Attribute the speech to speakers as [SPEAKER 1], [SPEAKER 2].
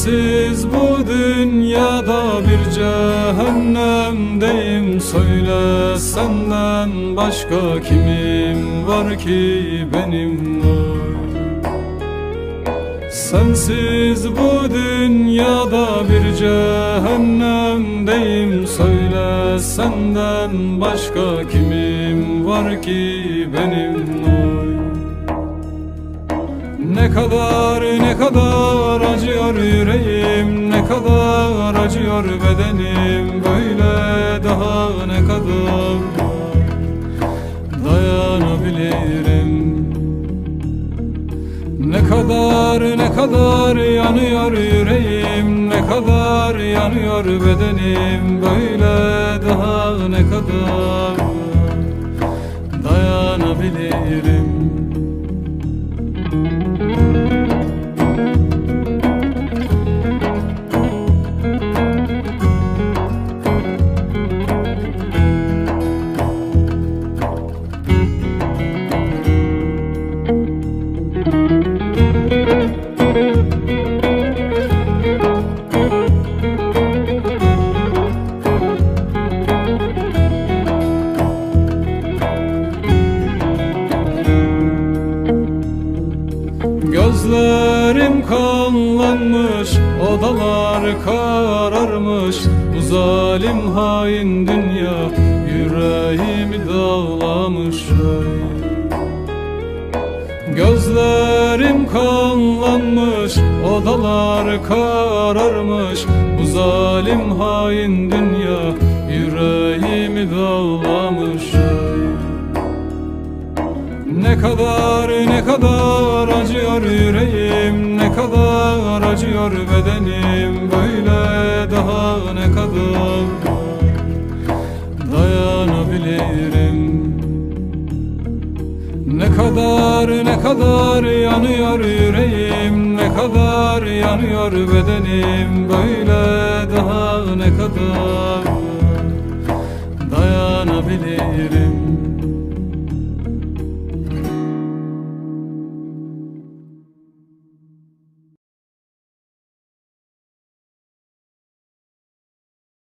[SPEAKER 1] Sensiz bu dünyada bir cehennemdeyim. Söyle senden başka kimim? Var ki benim var Sensiz bu dünyada bir cehennemdeyim. Söyle senden başka kimim var ki benim var ne kadar ne kadar acıyor yüreğim Ne kadar acıyor bedenim. Böyle daha ne kadar dayanabilirim? Ne kadar ne kadar yanıyor yüreğim Ne kadar yanıyor bedenim. Böyle daha ne kadar dayanabilirim kanlanmış, odalar kararmış Bu zalim hain dünya yüreğimi dağlamış. Gözlerim kanlanmış, odalar kararmış Bu zalim hain dünya yüreğimi dağlamış. Ne kadar ne kadar acıyor yüreğim Ne kadar acıyor bedenim Böyle daha ne kadar dayanabilirim? Ne kadar ne kadar yanıyor yüreğim Ne kadar yanıyor bedenim Böyle daha ne kadar dayanabilirim